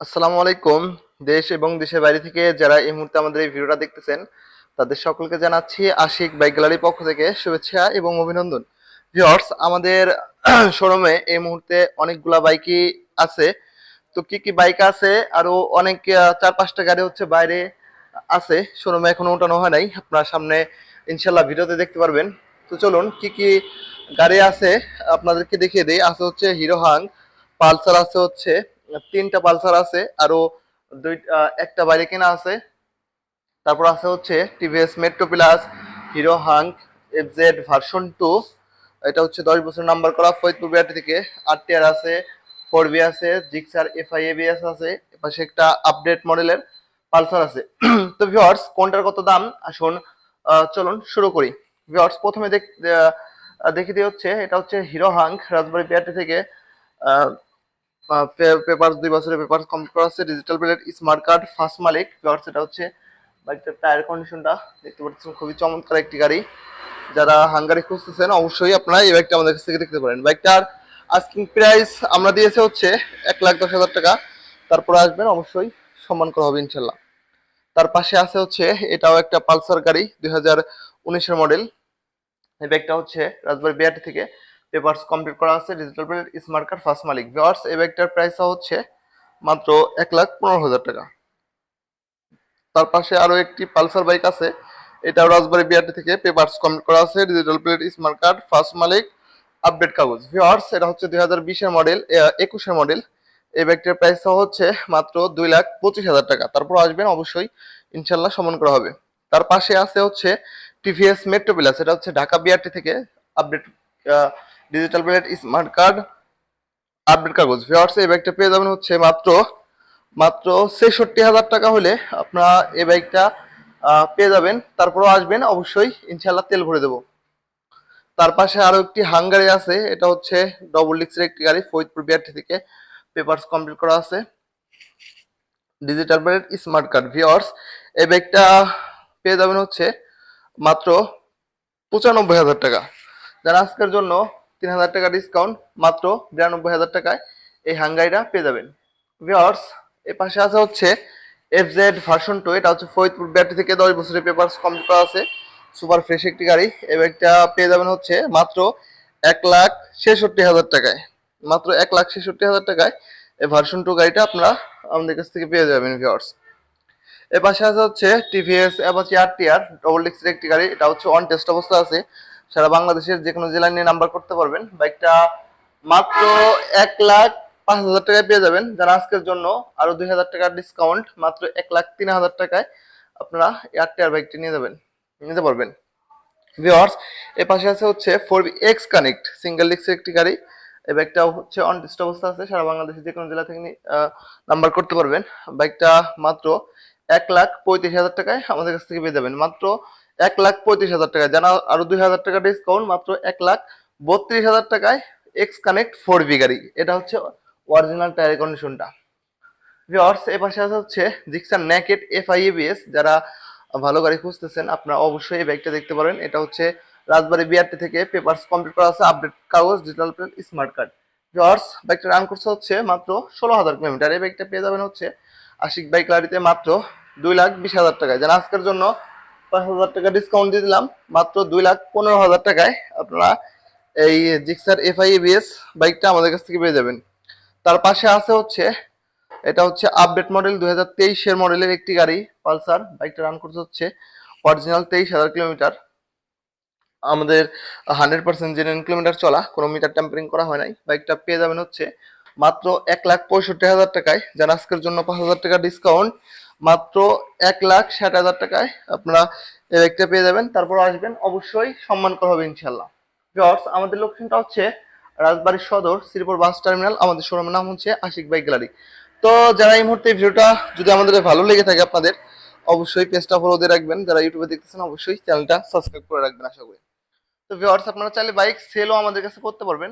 আসসালামু আলাইকুম, দেশ এবং দেশের বাইরে থেকে যারা এই মুহূর্তে আমাদের এই ভিডিওটা দেখতেছেন, তাদের সকলকে জানাচ্ছি আশিক বাইক গ্যালারির পক্ষ থেকে শুভেচ্ছা এবং অভিনন্দন। ভিউয়ার্স, আমাদের শোরুমে এই মুহূর্তে অনেকগুলা বাইকই আছে। তো কি কি বাইক আছে? আরও অনেক চার পাঁচটা গাড়ি হচ্ছে বাইরে আছে। শোরুমে এখনও ওঠানো হয় নাই। আপনার সামনে ইনশাল্লাহ ভিডিওতে দেখতে পারবেন। তো চলুন, কি কি গাড়ি আছে আপনাদেরকে দেখিয়ে দিই। আছে হচ্ছে হিরো হাং পালসার আছে হচ্ছে তিনটা পালসার আছে আরও দুই একটা বাইরে কেনা আছে। তারপর আছে হচ্ছে TVS Metro Plus Hero Hunk FZ version two. এটা হচ্ছে দশ বছর নাম্বার করা ফরিদপুর বিআরটি থেকে। আর টিআর আছে ফোর বি আছে জিক্সার এফআই এবিএস আছে। এপাশে একটা আপডেট মডেলের পালসার আছে। তো ভিউয়ার্স কোনটার কত দাম? আসুন চলুন শুরু করি। ভিউয়ার্স প্রথমে দেখ আহ, দেখে দিয়ে হচ্ছে এটা হচ্ছে হিরো হাঙ্ক রাজবাড়ি বিআরটি থেকে। পেপার দুই বছরের পেপার কমপ্লিট করা আছে digital plate smart card first মালিক। ভিউয়ার্স এটা হচ্ছে বাইকটার টায়ার কন্ডিশনটা দেখতে পাচ্ছেন। খুবই চমৎকার একটি গাড়ি। যারা হাঙ্গারি খুঁজতেছেন, অবশ্যই আপনারা এই বাইকটা আমাদের কাছ থেকে দেখতে পারেন। বাইকটার আস্কিং প্রাইস আমরা দিয়েছে হচ্ছে এক লাখ দশ হাজার টাকা। তারপরে আসবেন, অবশ্যই সম্মান করা হবে ইনশাল্লাহ। তার পাশে আছে হচ্ছে, এটাও একটা পালসার গাড়ি, দুই হাজার উনিশের মডেল এই ব্যাগটা হচ্ছে রাজবাড়ি বিআরটি থেকে। পেপারস কমপ্লিট করা আছে digital plate smart card first মালিক। ভিওয়ার্স এই ব্যাগটার প্রাইস হচ্ছে মাত্র এক লাখ পনেরো হাজার টাকা। তার পাশে আরও একটি পালসার বাইক আছে। এটাও রাজবাড়ি বিআরটি থেকে পেপারস কমপ্লিট করা আছে digital plate smart card first মালিক আপডেট কাগজ। ভিওয়ার্স এটা হচ্ছে দুই হাজার মডেল একুশের মডেল এই ব্যাগটির প্রাইস হচ্ছে মাত্র দুই লাখ পঁচিশ হাজার টাকা। তারপর আসবেন অবশ্যই ইনশাল্লাহ সমান করা হবে। তার পাশে আছে হচ্ছে টিভিএস মেট্রো প্লাস এটা হচ্ছে ঢাকা বিআরটি থেকে update digital plate smart card update কাগজ। ভিওয়ার্স এই ব্যাগটা পেয়ে যাবেন হচ্ছে মাত্র মাত্র ছেষট্টি হাজার টাকা হলে আপনারা এই আহ, পেয়ে যাবেন। তারপরও আসবেন অবশ্যই ইনশাল্লাহ তেল ভরে দেবো। তার পাশে আরও একটি হাঙ্গারি আছে এটা হচ্ছে ডবল ডিক্সের একটি গাড়ি ফরিদপুর বিআরটি থেকে পেপারস কমপ্লিট করা আছে। Digital plate smart card viewers এই ব্যাগটা পেয়ে যাবেন হচ্ছে মাত্র পঁচানব্বই হাজার টাকা। যারা আজকের জন্য তিন হাজার টাকা ডিসকাউন্ট মাত্র বিরানব্বই হাজার টাকায় এই হাঙ্গাইটা পেয়ে যাবেন। ভিওর্স এ পাশে আছে হচ্ছে এফ জেড ভার্সন টু এটা হচ্ছে ফরিদপুর ব্যাটারি থেকে দশ বছরের পেপার কমপ্লিট করা আছে। সুপার ফ্রেশ একটি গাড়ি। এই ব্যাগটা পেয়ে যাবেন হচ্ছে মাত্র এক লাখ ছেষট্টি হাজার টাকায়। মাত্র এক লাখ ছেষট্টি হাজার টাকায় এই ভার্সন টু গাড়িটা আপনারা আমাদের কাছ থেকে পেয়ে যাবেন ভিওর্স এর পাশে আছে হচ্ছে TVS Apache R TR double ডিক্সের একটি গাড়ি। এটা হচ্ছে অন টেস্ট অবস্থা আছে। সারা বাংলাদেশের যে কোনো জেলায় নিয়ে নাম্বার করতে পারবেন। বাইকটা মাত্র এক লাখ পাঁচ হাজার টাকায় পেয়ে যাবেন। যারা আজকের জন্য আরও দুই হাজার টাকার ডিসকাউন্ট মাত্র এক লাখ তিন হাজার টাকায় আপনারা এয়ারটেয়ার বাইকটি নিয়ে যাবেন, নিতে পারবেন। ভিওয়ার্স এর পাশে আছে হচ্ছে ফোর এক্স কানেক্ট সিঙ্গেল ডিক্সের একটি গাড়ি। এই বাইকটা হচ্ছে অন অবস্থা আছে, সারা বাংলাদেশের যে কোনো জেলা থেকে নাম্বার করতে পারবেন। বাইকটা মাত্র এক লাখ পঁয়ত্রিশ হাজার টাকায় আমাদের কাছ থেকে পেয়ে যাবেন। মাত্র এক লাখ পঁয়ত্রিশ হাজার টাকায়। জানা আরও দুই হাজার টাকা ডিসকাউন্ট মাত্র এক লাখ বত্রিশ হাজার টাকায় এক্স কানেক্ট ফোর বি গাড়ি। এটা হচ্ছে অরিজিনাল টায়ার কন্ডিশনটা ভিওর্স এ পাশে আছে হচ্ছে Gixxer naked F I ABS যারা ভালো গাড়ি খুঁজতেছেন, আপনারা অবশ্যই এই বাইকটা দেখতে পারেন। এটা হচ্ছে রাজবাড়ি বিআরটি থেকে পেপারস কমপ্লিট করা আছে আপডেট কাগজ digital plate smart card viewers বাইকটা রান করছে হচ্ছে মাত্র ষোলো হাজার কিলোমিটার। এই বাইকটা পেয়ে যাবেন হচ্ছে আশিক বাইক লারিতে মাত্র দুই লাখ বিশ হাজার টাকায়। যেন, আজকের জন্য পাঁচ হাজার টাকা ডিসকাউন্ট দিয়ে দিলাম। মাত্র দুই লাখ পনেরো হাজার টাকায় আপনারা এই জিক্সার এফআই এবিএস বাইকটা আমাদের কাছ থেকে পেয়ে যাবেন। তার পাশে আছে হচ্ছে, এটা হচ্ছে আপডেট মডেল দুই হাজার তেইশের মডেলের একটি গাড়ি, পালসার। বাইকটা রান করতে হচ্ছে অরিজিনাল তেইশ হাজার কিলোমিটার আমাদের হান্ড্রেড পার্সেন্ট জেনুইন কিলোমিটার চলা, কোনো মিটার ট্যাম্পারিং করা হয় নাই। বাইকটা পেয়ে যাবেন হচ্ছে মাত্র এক লাখ পঁয়ষট্টি হাজার টাকায়। যারা আজকের জন্য পাঁচ হাজার টাকা ডিসকাউন্ট মাত্র এক লাখ ষাট হাজার টাকায় আপনারা এই বাইকটা পেয়ে যাবেন। তারপর আসবেন, অবশ্যই সম্মান করা হবে ইনশাল্লাহ ভিউয়ার্স আমাদের লোকেশনটা হচ্ছে রাজবাড়ির সদর, শ্রীপুর বাস টার্মিনাল। আমাদের শোরুমের নাম হচ্ছে আশিক বাইক গ্যালারি। তো যারা এই মুহূর্তে ভিডিওটা যদি আমাদের ভালো লেগে থাকে আপনাদের, অবশ্যই পেজটা ফলো দিয়ে রাখবেন। যারা ইউটিউবে দেখতেছেন, অবশ্যই চ্যানেলটা সাবস্ক্রাইব করে রাখবেন, আশা করি। তো ভিউয়ার্স আপনারা চাইলে বাইক সেলও আমাদের কাছে করতে পারবেন।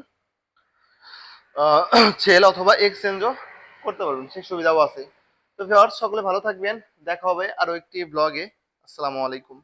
সেল অথবা এক্সচেঞ্জও করতে পারবেন, সেই সুবিধাও আছে। তো ভিওয়ার্স সকলে ভালো থাকবেন, দেখা হবে আরও একটি ব্লগে আসসালামু আলাইকুম।